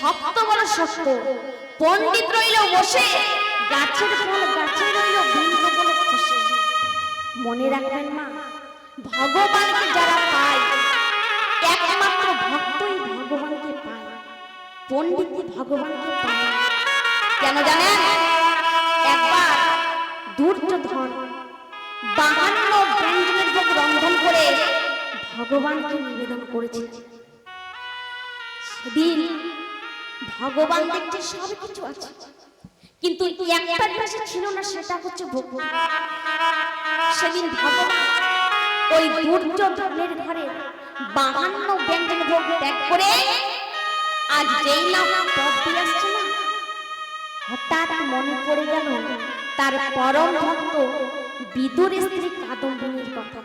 ভক্ত বড় শক্ত পণ্ডিত রইল বসে, গাছের ফল গাছে রইল বিন্দু বলে খুশি। মনে রাখবেন মা, ভগবানকে যারা পায়, একমাত্র ভক্তই ভগবানকে পায়। পণ্ডিতই ভগবানকে পায়। কেন জানেন? একবার দুর্যোধন বাহান্ন ব্যঞ্জনের ভোগ রন্ধন করে ভগবানকে নিবেদন করেছে সেদিন ভগবান দেখছে সব কিছু আছে। কিন্তু একটা জিনিস ছিল না, সেটা হচ্ছে ভক্তি সেদিন ভগবান ওই দুর্যোধনের ঘরে বাহান্ন ব্যঞ্জন ভোগ ত্যাগ করে আজ যেই না পথ দিয়ে আসছে না, হঠাৎ মনে পড়ে গেল তার পরম ভক্ত বিদুর স্ত্রী কাদম্বিনীর কথা।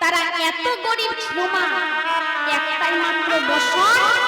তারা এত গরিব ছিল মা, একটাই মাত্র বসন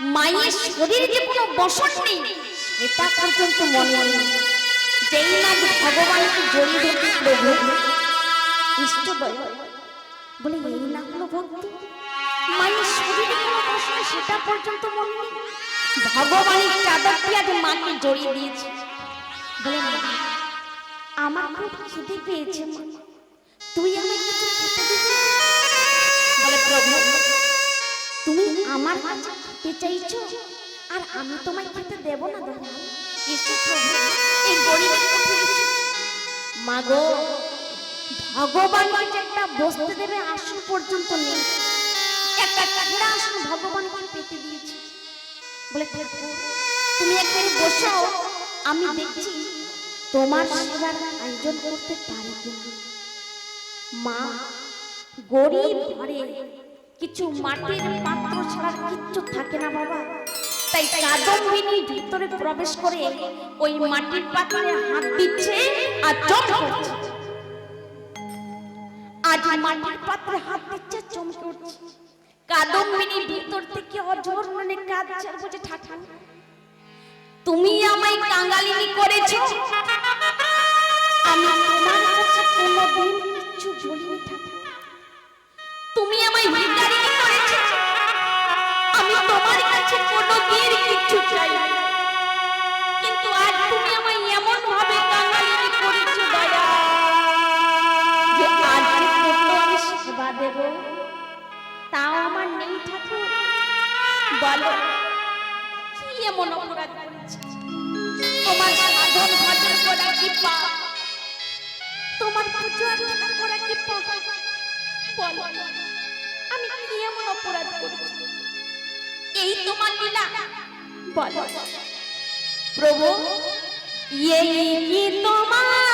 মায়ের শরীরে যে কোনো বসন নেই সেটা পর্যন্ত মনে নেই যেই না ভগবানকে জড়িয়ে ধরতে প্রভু ইষ্ট বলে। এই না হলো ভক্তি। মায়ের শরীরে কোনো নেই, সেটা পর্যন্ত মনে নেই। ভগবানের চাদরটি আজ মাকে জড়িয়ে দিয়েছে। বলে আমার খুব খিদে পেয়েছে তুই আমায় কিছু খেতে দিবি? বলে প্রভু তুমি আমার কাছে খেতে চাইছো? আর আমি তোমায় খেতে দেব না দেব এই গরিবের কাছে এসে, মা গো ভগবান একটা বসতে দেবে আসন পর্যন্ত নেই। একটা ছেঁড়া আসন ভগবানকে পেতে দিয়েছি। বলে তুমি আমি দেখছি তোমার সেবার আয়োজন করতে পারি কিনা? মা গরিব ঘরে কিছু মাটির পাত্র ছাড়া কিচ্ছু থাকে না বাবা। তাই কাদম্বিনী ভিতরে প্রবেশ করে ওই মাটির পাত্রে হাত দিচ্ছে আর চমকে আজ মাটির পাত্রে হাত দিচ্ছে চমকে উঠছে। কাদম্বিনী ভিতর থেকে অজর মনে কাঁদছে বলছে ঠাঠান তুমি আমায় কাঙ্গালিনী করেছ। আমি তোমার কাছে কোনোদিন কিচ্ছু বলিনি তুমি আমায় ভিখারিনী করেছ? আমি তোমার কাছে কোনোদিন কিচ্ছু চাই কিন্তু আজ তুমি আমায় এমন ভাবে কাঙ্গালিনী করেছ, দয়া। যে আজকে তোমাকে সেবা দেব, তাও আমার নেই ঠাকুর। বলো, কি এমন অপরাধ করেছি? তোমার সাধন ভজন করা কি পাপ? তোমার পুজো করা কি পাপ? বলো আমি কি এমন অপরাধ করেছি? এই তোমার লীলা। বলো। প্রভু এই কি তোমার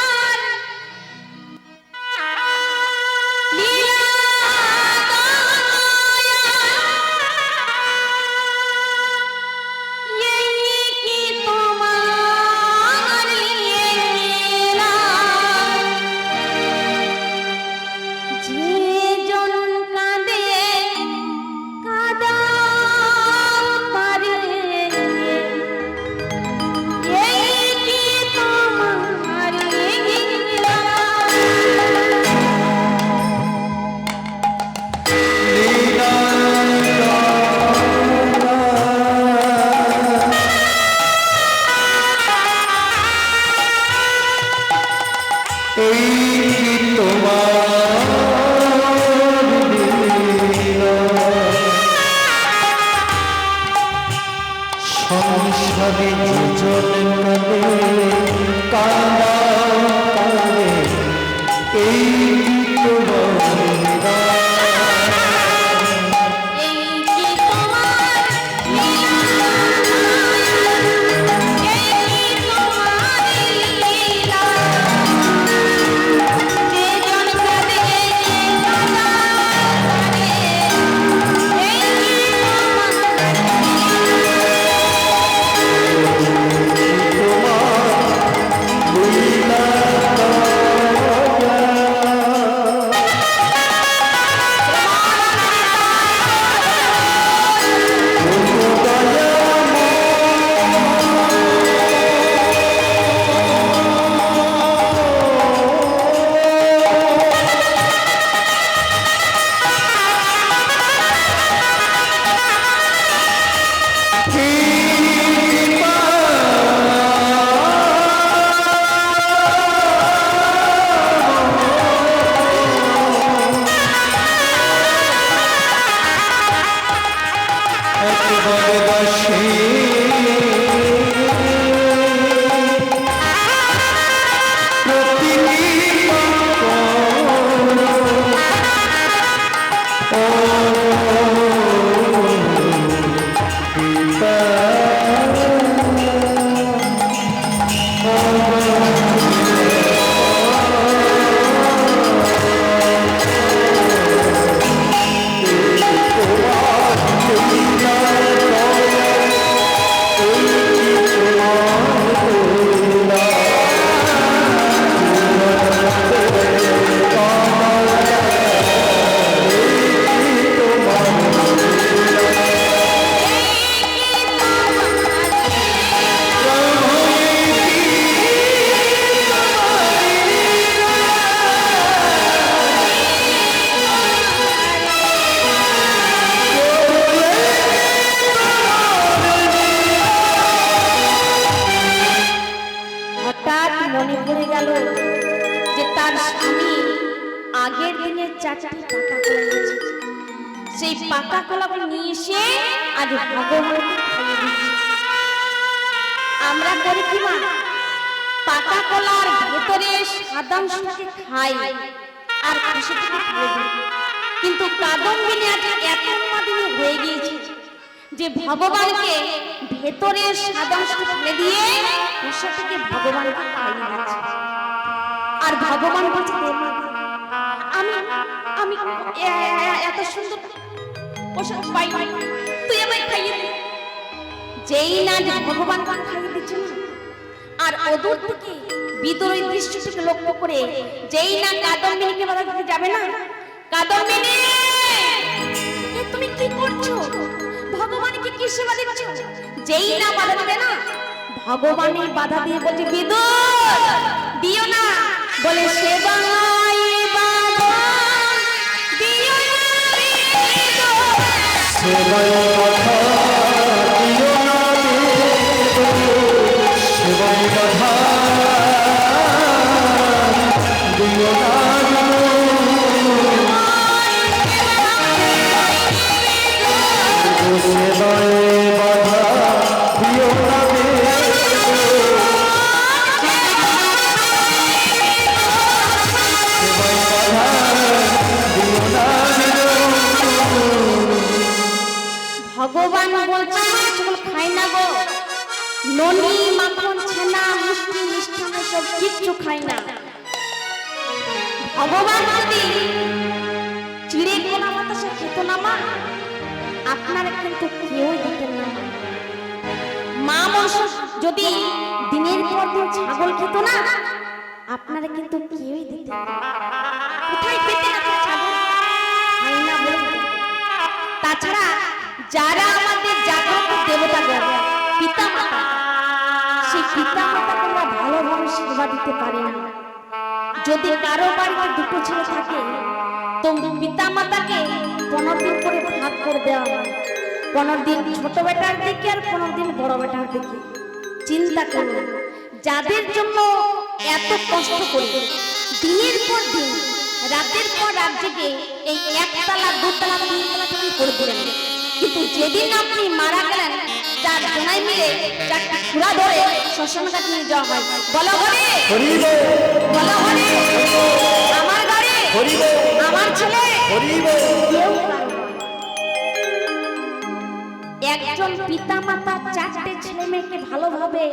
সংসারে যেজন কাঁদে কান্দা সাদা খাই আর দিই কিন্তু কাদম্বিনী আজ এত উন্মাদিনী হয়ে গিয়েছে যে ভগবানকে ভেতরে সাদা ফেলে দিয়ে খুশিটাকে ভগবানকে দিচ্ছে আর ভগবান বলছে। আমি আমি এত সুন্দর পোশাক পাই তুই আমায় খাইয়ে দে। যেই না ভগবান খাইয়ে দিচ্ছে আর অদূর থেকে বিদুরের দৃশ্যটিকে লক্ষ্য করে, যেই না কাদম্বিনীকে বাধা দিতে যাবে না? কাদম্বিনী! তুমি কি করছ? ভগবানকে কি সেবা দিচ্ছ? যেই না বাধা দেবে না ভগবানের বাধা দিয়ে বলছে বিদুর দিও না। বলে সেবাই বাবা আপনারা কিন্তু কেউই দিতেন। তাছাড়া যারা আমাদের জাগ্রত দেবতা পিতা মাতা সেই পিতা মাতাকে আমরা ভালোভাবে সেবা দিতে পারি না। যদি কারও বাড়িতে দুটো ছেলে থাকে তো পিতা মাতাকে পনেরো দিন করে ভাগ করে দেওয়া হয়। পনেরো দিন ছোট বেটার দিকে আর পনেরো দিন বড় বেটার দিকে চিন্তা করুন যাদের জন্য এত কষ্ট করি দিনের পর দিন রাতের পর রাত জেগে এই একতলা দুতলা তিনতলা থেকে করে দিলেন কিন্তু যেদিন আপনি মারা গেলেন চার জনাই মিলে চারটা খুঁড়া ধরে শ্মশান ঘাট নিয়ে যাওয়া হয়। বলো ঘরে হরিবে! বলো ঘরে আমার ঘরে! আমার ছেলে! কেউ একজন পিতা মাতা চারটে ছেলে মেয়েকে ভালোভাবে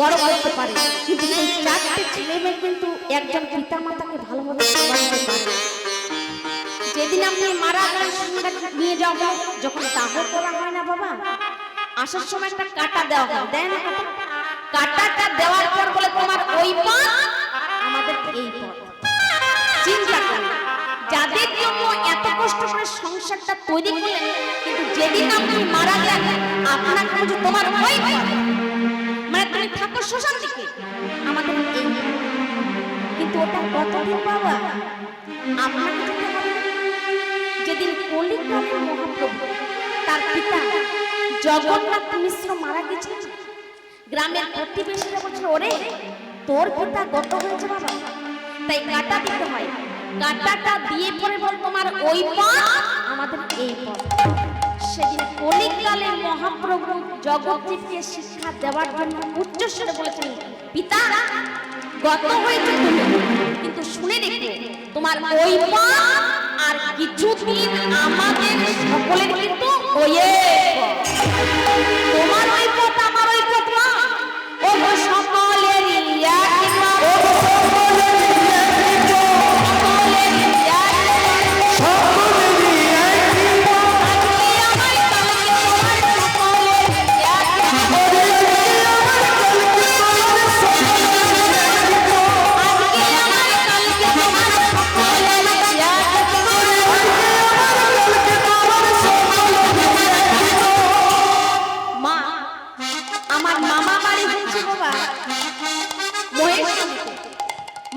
বড় করতে পারে। কিন্তু সেই চারটে ছেলে মেয়ে কিন্তু একজন পিতা মাতাকে ভালোভাবে সেবা দিতে পারে। যেদিন আপনি মারা সঙ্গে নিয়ে হয়, যখন দাহ করা হয় না বাবা আসার সময় একটা কাটা দেওয়া হয়। দেয় না কাটা? কাটাটা দেওয়ার পর বলে তোমার ওই পথ আমাদের এই পথ। চিন্তা করুন যাদের জন্য এত কষ্ট করে সংসারটা তৈরি করলেন কিন্তু যেদিন আপনি মারা গেলেন আপনার বুঝি তোমার ওই পথ। তুমি থাকো শ্মশান দিকে। আমাদের এই কিন্তু ওটা কতদিন বাবা? আপনাকে যেতে যেদিন কলিকালের মহাপ্রভু, তার পিতা জগন্নাথ মিশ্র মারা গেছেন গ্রামের প্রতিবেশীরা বলছিল ওরে, তোর পিতা গত হয়েছে বাবা। তাই কাটা দিতে হয়। কাটাটা দিয়ে পরে বল তোমার ওই পথ, আমাদের এই পথ। সেদিন কলিকালে মহাপ্রভু জগৎজীবকে শিক্ষা দেওয়ার জন্য উচ্চস্বরে বলেছেন, পিতা, গত হয়েছে তুমি। কিন্তু শুনে রেখে তোমার ওই মা আর কিছুদিন আমাদের সকলের কিন্তু ওয়ে তোমার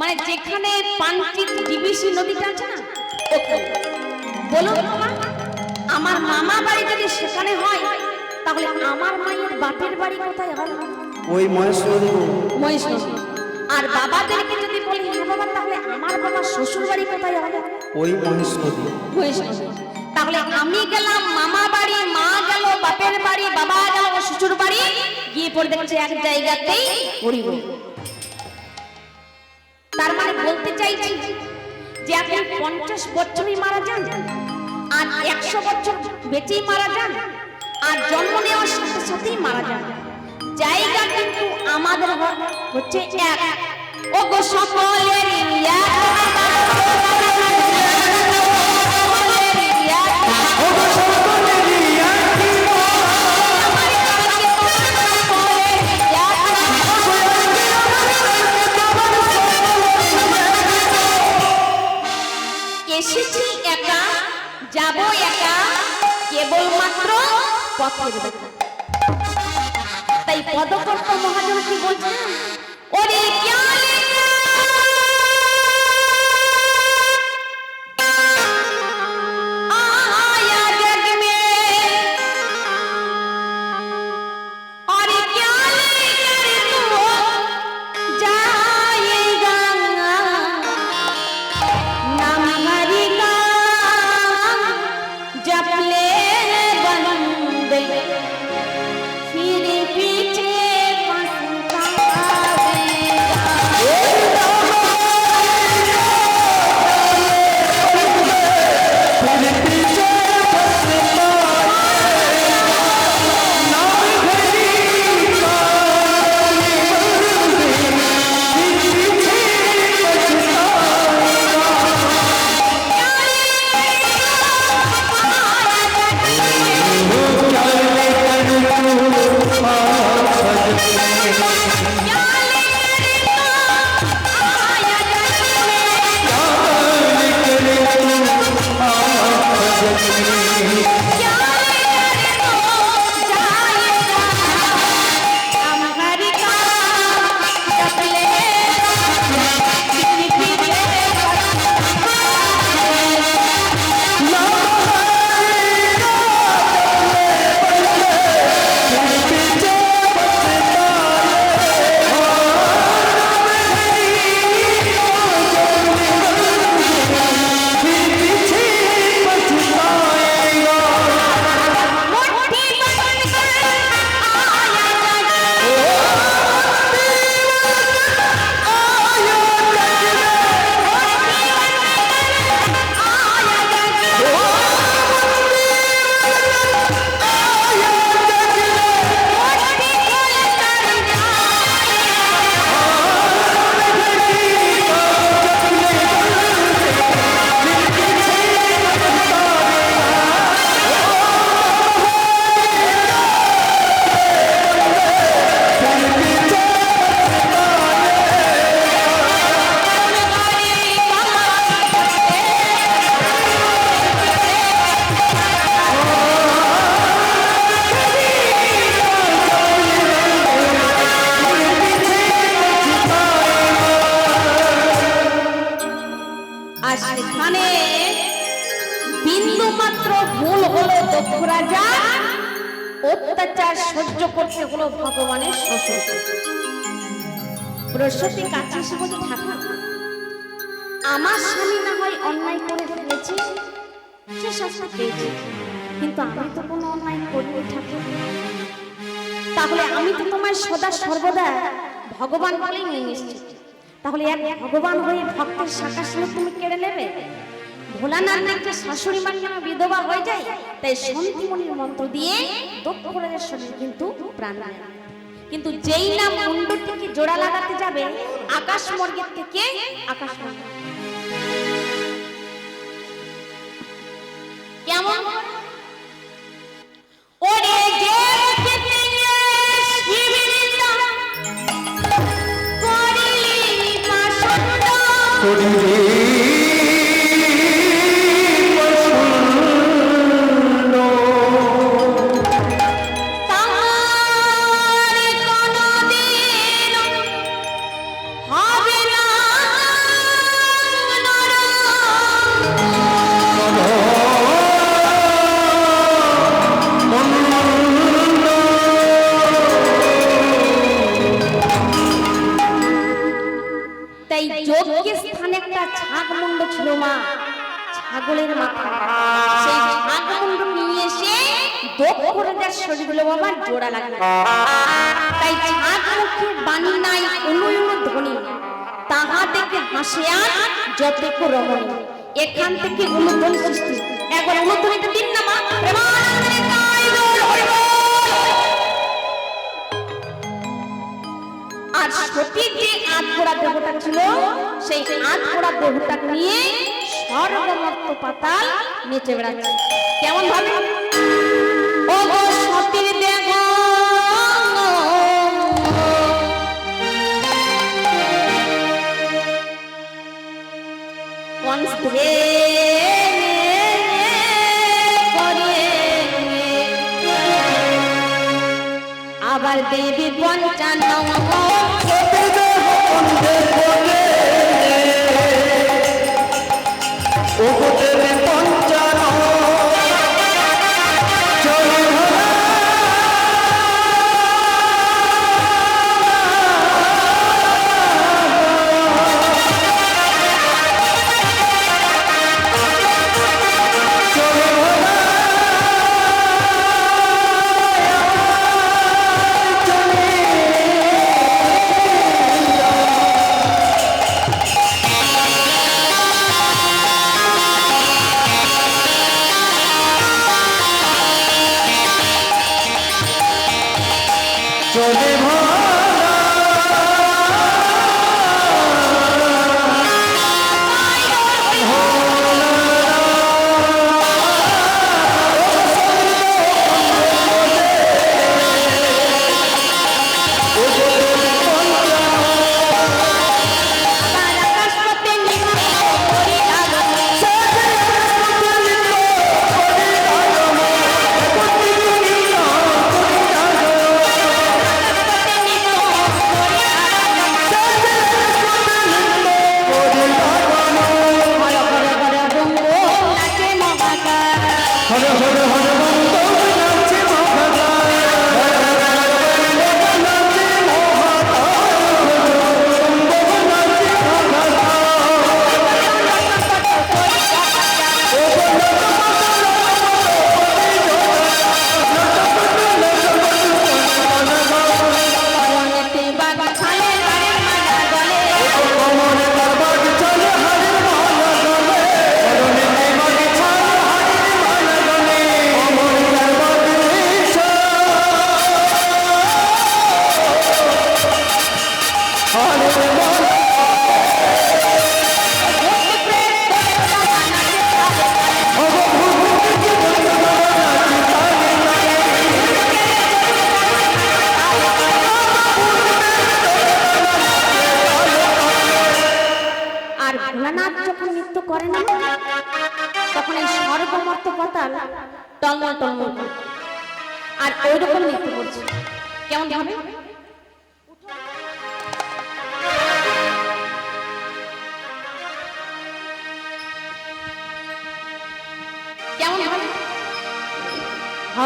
মানে যেখানে পাঞ্চিত ডিবিসি নদীটা আছে না। বলুন বাবা আমার মামা বাড়ি যদি সেখানে হয় তাহলে আমার মায়ের বাপের বাড়ি কোথায় হবে ওই মহেশ নদী গো। মহেশখালী আর বাবাদেরকে যদি বলি হ্যাঁ বাবা তাহলে আমার বাবার শ্বশুর বাড়ি কোথায় হবে ওই মহেশ নদী মহেশখালী। তাহলে আমি গেলাম মামা বাড়ি মা গেল বাপের বাড়ি বাবা গেল শ্বশুর বাড়ি গিয়ে পড়ে দেখছে এক জায়গাতেই পড়িব তার মানে বলতে চাইছি যে আপনি পঞ্চাশ বছরই মারা যান, আর একশো বছর বেঁচেই মারা যান, আর জন্ম নেওয়ার সাথে সাথেই মারা যান। জায়গা কিন্তু আমাদের হচ্ছে এক। ও গো সকলের এসেছি বৃহস্পতি কাছে এসে বলছে ঠাকুর আমার স্বামী না হয় অন্যায় করে ফেলেছে, সে শাস্তি পেয়েছে। কিন্তু আমি তো কোনো অন্যায় করিনি ঠাকুর। তাহলে আমি তো তোমার সদা সর্বদা ভগবান বলেই নিয়ে এসেছি। তাহলে এক ভগবান হয়ে ভক্তের শুনে তুমি কেড়ে নেবে? ভোলানাথ নাকি শাশুড়ি মা কেন বিধবা হয়ে যায়, তাই শান্তিমণির মন্ত্র দিয়ে শরীর কিন্তু প্রাণ কিন্তু যেই না মুন্ড থেকে জোড়া লাগাতে যাবে আকাশ মর্গের থেকে আকাশ মর্গ। কেমন? ছাগলের মাথা। সেই মুন্ড নিয়ে এসে দক্ষিণের শরীরগুলো বাবা জোড়া লাগল তাই মুখে বাণী নাই অনুয়ন ধ্বনি তাহা হাসে আর এখান থেকে অনুধ্বনি সৃষ্টি। একবার দিন না মা। আর সতীর যে আধপোড়া দেহটা ছিল, সেই আধপোড়া দেহটা নিয়ে সর্বমত্ত পাতাল নেচে বেড়াচ্ছে কেমন ভাবে ও গো সতীর দেহ কনস্টে আবার দেবী পঞ্চান্ন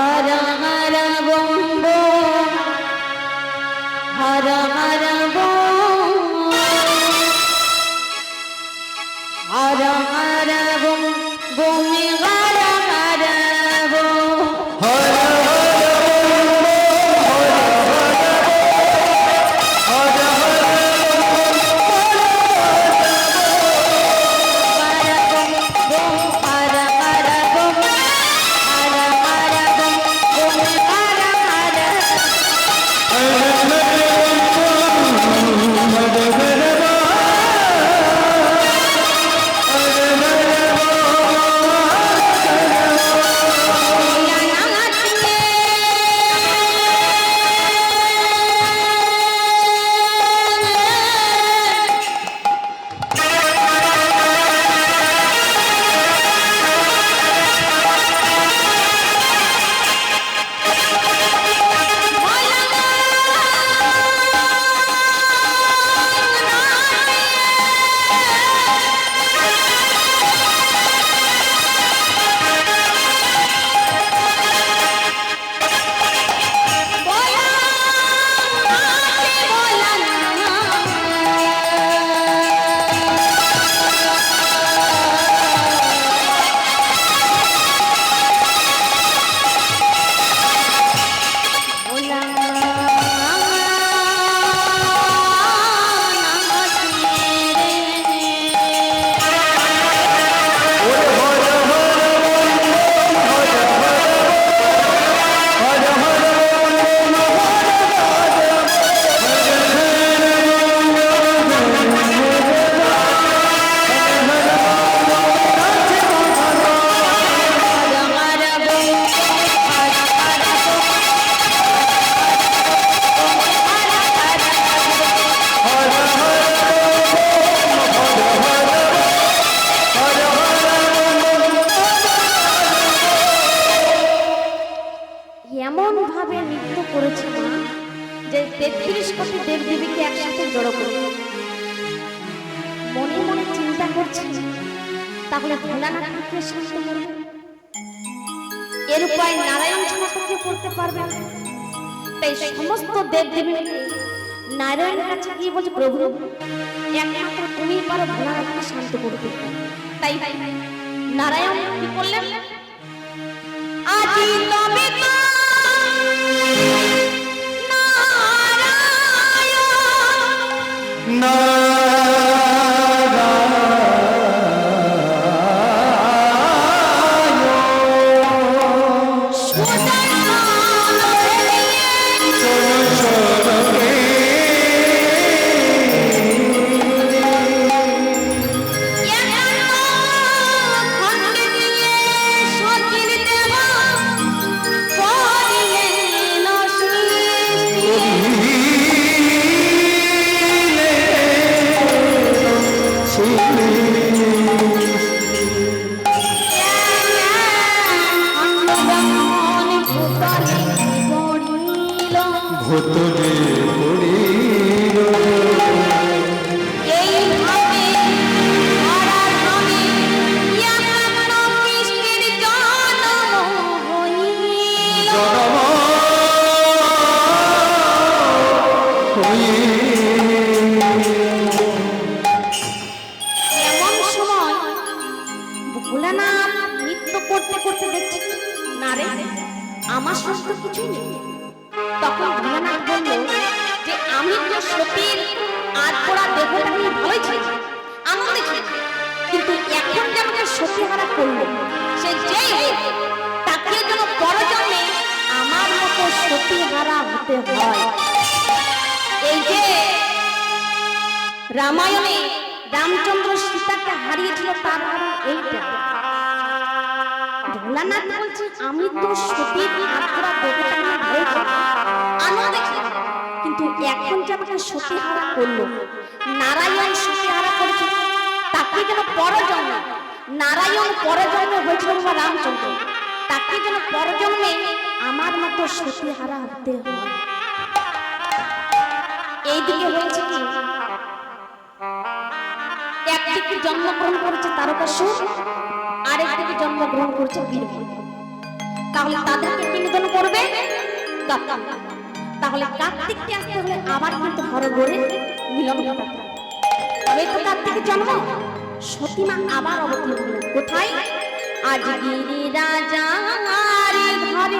হর নারায়ণ কি করলেন? নারায়ণ। ভোলানাথ বলছে, আমি তো সতীর আত্মরা দেবতা নিয়ে হয়েছি আনন্দ ছিল। কিন্তু এখন যে আমাকে সতী হারা করল, নারায়ণ সতী হারা করেছে, তাকে যেন পরজন্মে, নারায়ণ পরজন্মে হয়েছিল বাবা রামচন্দ্র, তাকে যেন পরজন্মে আমার মতো সতী হারা হতে হয় এইদিকে হয়েছে কি একদিকে জন্মগ্রহণ করেছে তারকাসুর আরেকদিকে জন্মগ্রহণ করেছে বীরভূম তাহলে তাদেরকে কি করবে? তাহলে কার্তিককে আসতে হলে আবার কিন্তু হরগড়ে মিলন তবে তো কার্তিকের জন্ম। সতীমা আবার অবতীর্ণ হলেন। কোথায়? আজ গিরি রাজা ঘরে।